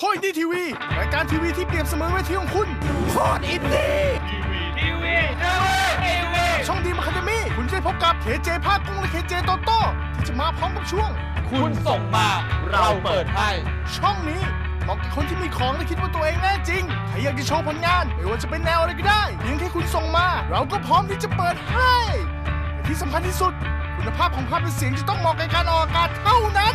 โคตรอินดี้ทีวีรายการทีวีที่เปรียบเสมือนเวทีของคุณโคตรอินดี้ทีวีทีวีทีวีช่องดีมาคาเดมี่คุณจะได้พบกับเคเจภาคกุ้งและเคเจโตโต้ที่จะมาพร้อมกับช่วง คุณส่งมาเราเปิดให้ ช่องนี้เหมาะกับคนที่มีของและคิดว่าตัวเองแน่จริงใครอยากจะโชว์ผลงานไม่ว่าจะเป็นแนวอะไรก็ได้เพียงแค่คุณส่งมา เราก็พร้อมที่จะเปิดให้แต่ที่สำคัญที่สุด คุณภาพของภาพและเสียงจะต้องเหมาะกับการออกอากาศเท่านั้น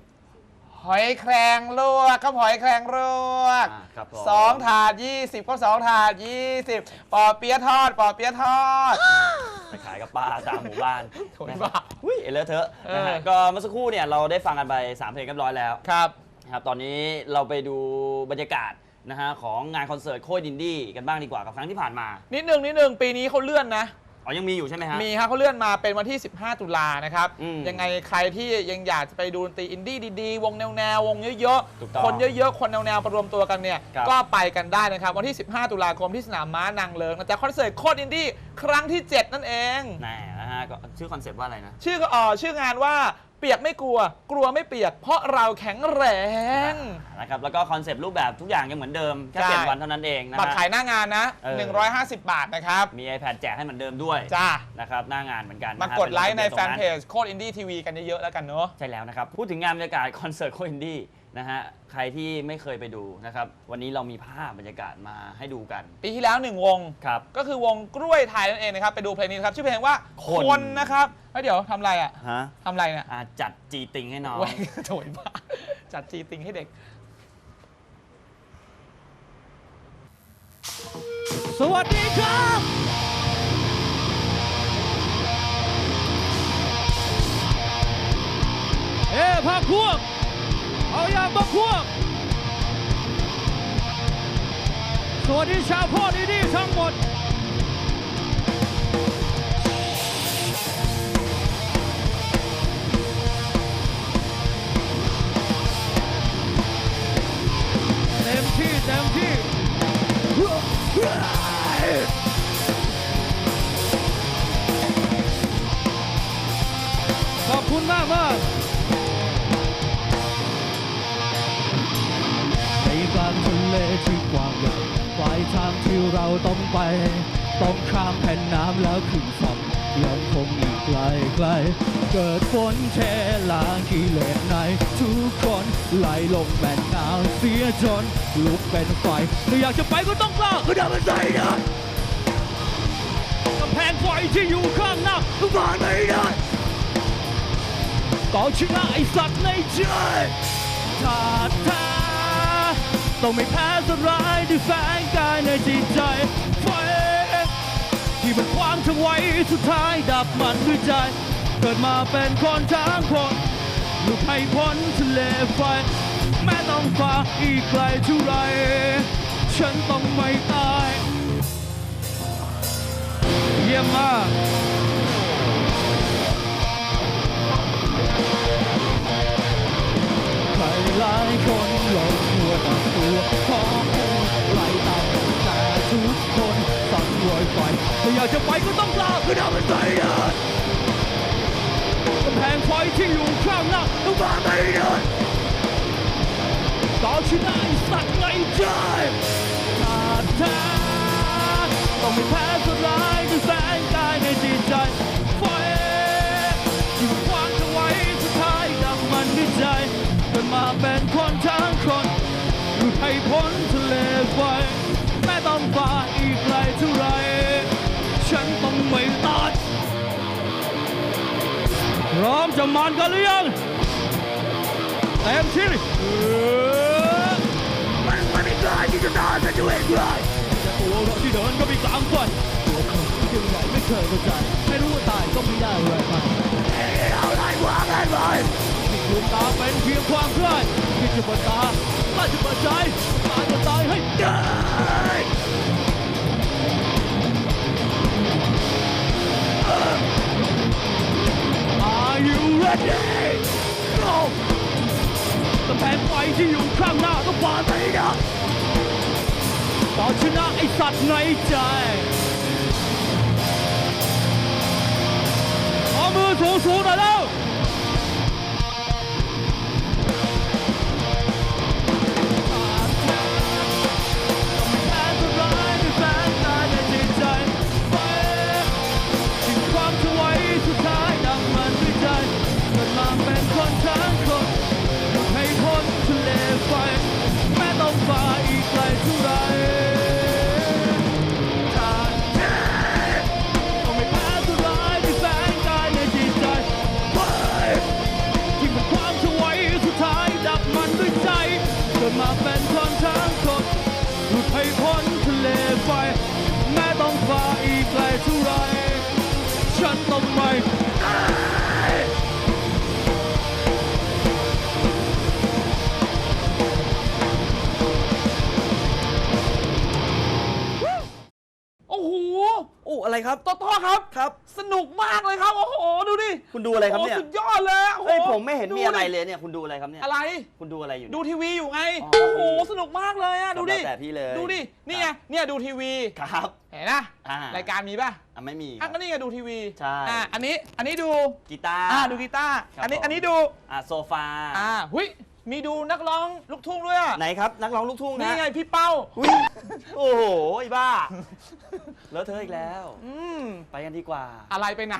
หอยแครงลวกครับหอยแครงลวกอ่าครับผม สองถาดยี่สิบก็สองถาดยี่สิบปอเปี๊ยะทอดปอเปี๊ยะทอด ไปขายกับป้าตามหมู่บ้านโถยบ้าอุ้ยเอเลอะเทอะนะฮะเออก็เมื่อสักครู่เนี่ยเราได้ฟังกันไปสามเพลงเรียบร้อยแล้วครับ นะครับตอนนี้เราไปดูบรรยากาศนะฮะของงานคอนเสิร์ตโคตรดินดี้กันบ้างดีกว่ากับครั้งที่ผ่านมา นิดนึงนิดนึงปีนี้เขาเลื่อนนะ อ๋อยังมีอยู่ใช่ไหมฮะ มีครับเขาเลื่อนมาเป็นวันที่ 15 ตุลานะครับ อืมยังไงใครที่ยังอยากจะไปดูดนตรีอินดี้ดีๆ วงแนวๆ วงเยอะถูกต้องคนเยอะๆ คนแนวๆประรวมตัวกันเนี่ย ครับ ก็ไปกันได้นะครับ วันที่ 15 ตุลาคมที่สนามม้านางเลิงนะจ๊ะคอนเสิร์ตโคตรอินดี้ครั้งที่ 7 นั่นเอง แน่นะฮะก็ชื่อคอนเซ็ปต์ว่าอะไรนะ ชื่อก็เอ่อชื่องานว่า เปียกไม่กลัว กลัวไม่เปียก เพราะเราแข็งแรง นะครับแล้วก็คอนเซปต์รูปแบบทุกอย่างยังเหมือนเดิมแค่ใช่เปลี่ยนวันเท่านั้นเองนะบัตรฮะ ขายหน้างานนะ เออ 150 บาทนะครับ มี iPad แจกให้เหมือนเดิมด้วยจ้า นะครับหน้างานเหมือนกันนะมาฮะกดไลค์ในเป็แฟนตรงเพจโคตรอินดี้ทีวีกันเยอะๆแล้วกันเนอะ ใช่แล้วนะครับ พูดถึงงานบรรยากาศคอนเสิร์ตโคอินดี้ นะฮะใครที่ไม่เคยไปดูนะครับ วันนี้เรามีภาพบรรยากาศมาให้ดูกันปีที่แล้วหนึ่งวง ครับ ก็คือวงกล้วยไทยนั่นเองนะครับ ไปดูเพลงนี้นะครับ ชื่อเพลงว่าคนคนนะครับเฮ้ยเดี๋ยวทำอะไรอะฮะทำอะไรเนี่ยอะจัดจีติงให้น้องเว้ยโถยบ้าจัดจีติงให้เด็ก สวัสดีครับ เอ้พักพวกเอายางพักพวกสวัสดีชาวพ่อดีดีทั้งหมดเต็มที่เต็มที่ขอบคุณมากมาก กว้างใหญ่ปลายทางที่เราต้องไป ต้องข้ามแผ่นน้ำแล้วขึ้นฝั่งยังคงอีกไกลไกล เกิดฝนเทลางกิเลสใน ทุกคนไหลลงแม่น้ำเสียจนลุกเป็นไฟไม่อยากจะไปก็ต้องกล้าก็ได้มันใจนะกำแพงไฟที่อยู่ข้างหน้าก็ผ่านไม่ได้ต้อชนะไอสัตว์ในใจถ้าถ้า ต้องไม่แพ้สลายด้วยแฝงกายในจิตใจไฟที่มันความทั้งไว้สุดท้ายดับมันด้วยใจ เกิดมาเป็นคนทั้งคนลุกให้พ้นทะเลไฟ แม้ต้องฝ่าอีกไกลเท่าไร ฉันต้องไม่ตาย เยี่ยมมากใครหลายคนหลงหัวต งตัวของคุณไหลตามแต่ทุกคนสั่งรวยไปถ้าอยากจะไปก็ต้องลาคือดาวเป็นใจได้กำแพงไฟที่อยู่ข้างหน้าต้องมาไม่ได้ต่อชนะไอ้สัตว์ในใจขาดแท้ต้องไม่แพ้ นทะเลไฟแม้ต้องฝ่าอีกไกลเท่าไร ฉันต้องไม่ตายพร้อมจะมันกันหรือยังเต็มที่เออมันมันไม่กล้าที่จะตายแต่ตัวเองได้แต่ตัวเราที่เดินก็มีกลางฝันตัวเขาที่ยังไงไม่เคยเข้าใจไม่รู้ว่าตายก็ไม่ได้อะไรไปเอาไรวางกันไปนี่ดวงตาเป็นเพียงความใคร่ที่จะเปิดตา ถ้าจะเปิดใจตายจะตายให้ได้กำแพงไฟที่อยู่ข้างหน้าต้องผ่านไปนะต่อชนะไอสัตว์ในใจเอามือสูงสูงๆหน่อยแล้ว โอ้โหโอ้อะไรครับ โตโต้ครับ ครับ สนุกมากเลยครับ โอ้โห ดูดิคุณดูอะไรครับเนี่ยโสุดยอดเลยโอ้โหเฮ้ยผมไม่เห็นมีอะไรดูดิเลยเนี่ยคุณดูอะไรครับเนี่ย อะไร คุณดูอะไรอยู่ดูเนี่ยทีวีอยู่ไง อ๋อโอ้โห สนุกมากเลยอะดูดิแล้วแต่พี่เลยดูดิ นี่ไงเนี่ยดูทีวี ครับ เห็นนะอ่ารายการมีป่ะอะไม่มีคอะรับ ก็นี่ไงดูทีวีใช่ อะอันนี้ อันนี้ดู กีตาร์ อ่าดูกีตาร์ ครับอันนี้ ผม อันนี้ดู อะโซฟา อ่า หุย มีดูนักร้องลูกทุ่งด้วยอะไหนครับ นักร้องลูกทุ่งนะนี่ไงพี่เป้า อุ๊ยโอ้โหไอ้บ้าเลอะเทอะอีกแล้ว อืม ไปกันดีกว่าอะไรไปไหน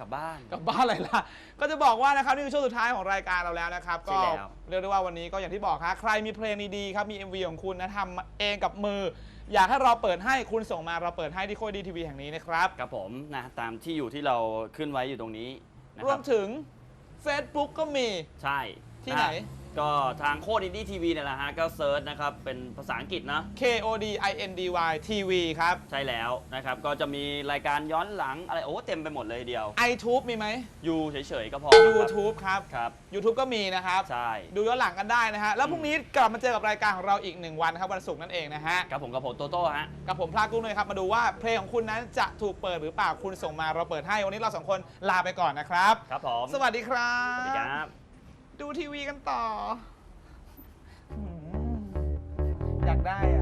กลับบ้าน กลับบ้านอะไรล่ะ ก็จะบอกว่านะครับนี่คือช่วงสุดท้ายของรายการเราแล้วนะครับ ใช่ก็แล้ว เรียกได้ว่าวันนี้ก็อย่างที่บอกครับใครมีเพลงดีๆครับ มี MV ของคุณนะทำเองกับมือ อยากให้เราเปิดให้คุณส่งมาเราเปิดให้ที่โคดีทีวีแห่งนี้นะครับครับผมนะตามที่อยู่ที่เราขึ้นไว้อยู่ตรงนี้นะรควรัมบถึง Facebook ก็มี ใช่ที่ไหนะ ก็ทางโคดอินดี้ทีวีเนี่ยแหละฮะ ก็เซิร์ชนะครับ เป็นภาษาอังกฤษนะ K O D I N D Y TV ครับ ใช่แล้วนะครับ ก็จะมีรายการย้อนหลังอะไร โอ้เต็มไปหมดเลยทีเดียว iTube มีไหม อยู่เฉยๆก็พอ YouTube ครับ ครับ YouTube ก็มีนะครับ ใช่ ดูย้อนหลังกันได้นะฮะ แล้วพรุ่งนี้กลับมาเจอกับรายการของเราอีกหนึ่งวันครับ วันศุกร์นั่นเองนะฮะ ครับผมกับผมโตโต้ฮะ กับผมพลากุ้งเลยครับ มาดูว่าเพลงของคุณนั้นจะถูกเปิดหรือเปล่า คุณส่งมาเราเปิดให้ วันนี้เราสองคนลาไปก่อนนะครับ ครับผม สวัสดีครัสวัสดีบครับ ดูทีวีกันต่อ อยากได้อะ